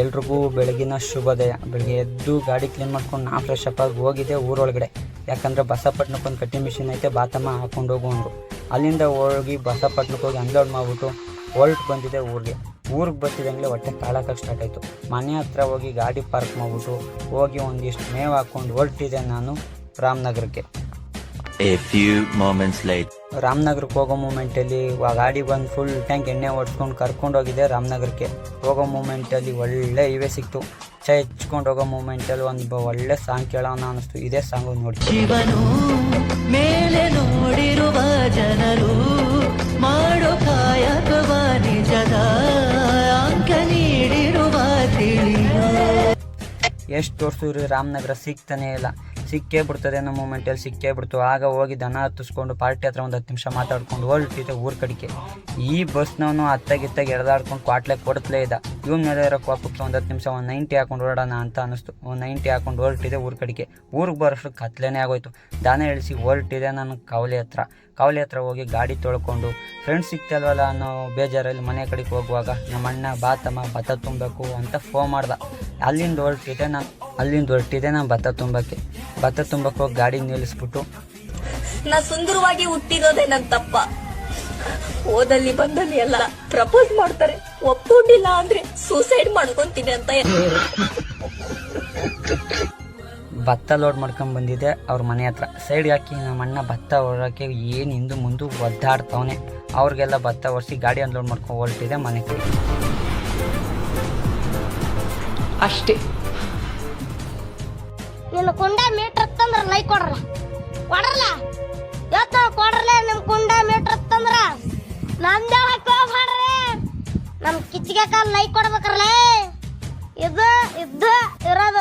ಎಲ್ರಿಗೂ ಬೆಳಗಿನ ಶುಭೋದಯ ಬೆಳಗ್ಗೆ ಎದ್ದು ಗಾಡಿ ಕ್ಲೀನ್ ಮಾಡ್ಕೊಂಡು ನಾ ಫ್ರೆಶ್ ಅಪ್ ಆಗಿ ಹೋಗಿದ್ದೆ ಊರೊಳಗಡೆ. ಯಾಕಂದರೆ ಬಸಪಟ್ಟಣಕ್ಕೆ ಒಂದು ಕಟ್ಟಿಂಗ್ ಮಿಷಿನ್ ಐತೆ, ಬಾತಮ್ಮ ಹಾಕೊಂಡು ಹೋಗು ಅಂದರು. ಅಲ್ಲಿಂದ ಹೋಗಿ ಬಸಪಟ್ಟಣಕ್ಕೆ ಹೋಗಿ ಅನ್ಲೋಡ್ ಮಾಡಿಬಿಟ್ಟು ಹೊಲ್ಟ್ ಬಂದಿದೆ ಊರಿಗೆ. ಊರಿಗೆ ಬರ್ತಿದ್ದಂಗೆ ಹೊಟ್ಟೆ ಕಾಳಕ್ಕೆ ಸ್ಟಾರ್ಟ್ ಆಯಿತು. ಮನೆ ಹತ್ರ ಹೋಗಿ ಗಾಡಿ ಪಾರ್ಕ್ ಮಾಡಿಬಿಟ್ಟು ಹೋಗಿ ಒಂದಿಷ್ಟು ಮೇವು ಹಾಕ್ಕೊಂಡು ಹೊರಟಿದೆ ನಾನು ರಾಮನಗರಕ್ಕೆ. ರಾಮನಗರಕ್ಕೆ ಹೋಗೋ ಮೂಮೆಂಟಲ್ಲಿ ಆ ಗಾಡಿ ಬಂದು ಫುಲ್ ಟ್ಯಾಂಕ್ ಎಣ್ಣೆ ಹೊಡ್ಸ್ಕೊಂಡು ಕರ್ಕೊಂಡು ಹೋಗಿದ್ದೆ ರಾಮನಗರಕ್ಕೆ. ಹೋಗೋ ಮೂಮೆಂಟಲ್ಲಿ ಒಳ್ಳೆ ಇವೆ ಸಿಕ್ತು. ಚೈ ಹಚ್ಕೊಂಡು ಹೋಗೋ ಮೂಮೆಂಟಲ್ಲಿ ಒಂದು ಒಳ್ಳೆ ಸಾಂಗ್ ಕೇಳೋಣ ಅನ್ನಿಸ್ತು. ಇದೇ ಸಾಂಗು ನೋಡಿ. ಮೇಲೆ ನೋಡಿರುವ ಜನರು ಮಾಡೋ ಕಾಯಕವ ನಿಜದ ಅಂಕ ನೀಡಿರುವ ತಿಳಿಯೋ. ಎಷ್ಟು ತೋರಿಸಿದ್ರು ರಾಮನಗರ ಸಿಗ್ತಾನೆ ಇಲ್ಲ. ಸಿಕ್ಕೇ ಬಿಡ್ತದೆ ಅನ್ನೋ ಮೂಮೆಂಟಲ್ಲಿ ಸಿಕ್ಕೇ ಬಿಡ್ತು. ಆಗ ಹೋಗಿ ದನ ಹತ್ತಿಸ್ಕೊಂಡು ಪಾರ್ಟಿ ಹತ್ರ ಒಂದು ಹತ್ತು ನಿಮಿಷ ಮಾತಾಡ್ಕೊಂಡು ಹೊರಟಿದ್ದೆ ಊರ ಕಡೆಗೆ. ಈ ಬಸ್ನವನು ಅತ್ತಾಗಿತ್ತಾಗ ಎಡದಾಡ್ಕೊಂಡು ಕ್ವಾಟ್ಲೆ ಕೊಡ್ತಲೇ ಇದ್ದ. ಇವನ್ ಮೇಲೆ ಇರೋ ಕೋಪಕ್ಕೆ ಒಂದು ಹತ್ತು ನಿಮಿಷ ಒಂದು ನೈಂಟಿ ಹಾಕೊಂಡು ಓಡೋಣ ಅಂತ ಅನಿಸ್ತು. ಒಂದು ನೈಂಟಿ ಹಾಕೊಂಡು ಹೊರಟಿದೆ ಊರ ಕಡೆಗೆ. ಊರಿಗೆ ಬರೋಷ್ಟು ಕತ್ಲೇನೇ ಆಗೋಯ್ತು. ದಾನ ಇಳಿಸಿ ಹೊರಟಿದೆ ನಾನು ಕವಲೆ ಹತ್ರ. ಕವಲೆ ಹತ್ರ ಹೋಗಿ ಗಾಡಿ ತೊಳ್ಕೊಂಡು ಫ್ರೆಂಡ್ಸ್ ಸಿಗ್ತಲ್ವಲ್ಲ ಅನ್ನೋ ಬೇಜಾರಲ್ಲಿ ಮನೆ ಕಡೆಗೆ ಹೋಗುವಾಗ ನಮ್ಮ ಅಣ್ಣ ಬಾತಮ್ಮ, ಭತ್ತ ತುಂಬಬೇಕು ಅಂತ ಫೋನ್ ಮಾಡ್ದ. ಅಲ್ಲಿಂದ ಹೊರಟಿದೆ ನಾನು ಅಲ್ಲಿಂದ ಹೊರಟಿದೆ ನಾನು ಭತ್ತ ತುಂಬಕ್ಕೆ. ಭತ್ತ ತುಂಬಕ್ಕೆ ಹೋಗಿ ಗಾಡಿ ನಿಲ್ಲಿಸ್ಬಿಟ್ಟು. ನಾ ಸುಂದರವಾಗಿ ಹುಟ್ಟಿರೋದೇ ನನ್ನ ತಪ್ಪ. ಓದಲ್ಲಿ ಬಂದಲ್ಲಿ ಎಲ್ಲ ಪ್ರಪೋಸ್ ಮಾಡ್ತಾರೆ. ಒಪ್ಕೊಂಡಿಲ್ಲ ಅಂದ್ರೆ ಸೂಸೈಡ್ ಮಾಡ್ಕೊಂತೀನಿ ಅಂತ ಭತ್ತ ಲೋಡ್ ಮಾಡ್ಕೊಂಡು ಬಂದಿದೆ ಅವ್ರ ಮನೆ ಹತ್ರ. ಸೈಡ್ ಹಾಕಿ ನಮ್ಮ ಅಣ್ಣ ಭತ್ತ ಹೊರಕ್ಕೆ ಏನು ಹಿಂದು ಮುಂದೆ ಒದ್ದಾಡ್ತವನೆ. ಅವ್ರಿಗೆಲ್ಲ ಭತ್ತ ಒರೆಸಿ ಗಾಡಿ ಅನ್ಲೋಡ್ ಮಾಡ್ಕೊಂಡು ಹೊರಟಿದೆ ಮನೆ ಕಡೆ. ಅಷ್ಟೇ. ನಿನ್ನ ಕುಂಡ ಮೀಟರ್ ತಂದ್ರ ಲೈ ಕೊಡ್ರಲ್ಲ ಕೊಡ್ರಲ್ಲ? ಇವತ್ತು ಕೊಡ್ರಲ್ಲ ನಿಮ್ಮ ಕುಂಡ ಮೀಟರ್ ತಂದ್ರ? ಹಾಕೋ ಹೋಗ್ಬೇಡ್ರಿ ನಮ್ಮ ಕಿಚ್ಚಿಗೆ ಕಾಲ್ ಲೈ ಕೊಡ್ಬೇಕ್ರಲ್ಲ ಇದು ಇದ್ದು ಇರೋದು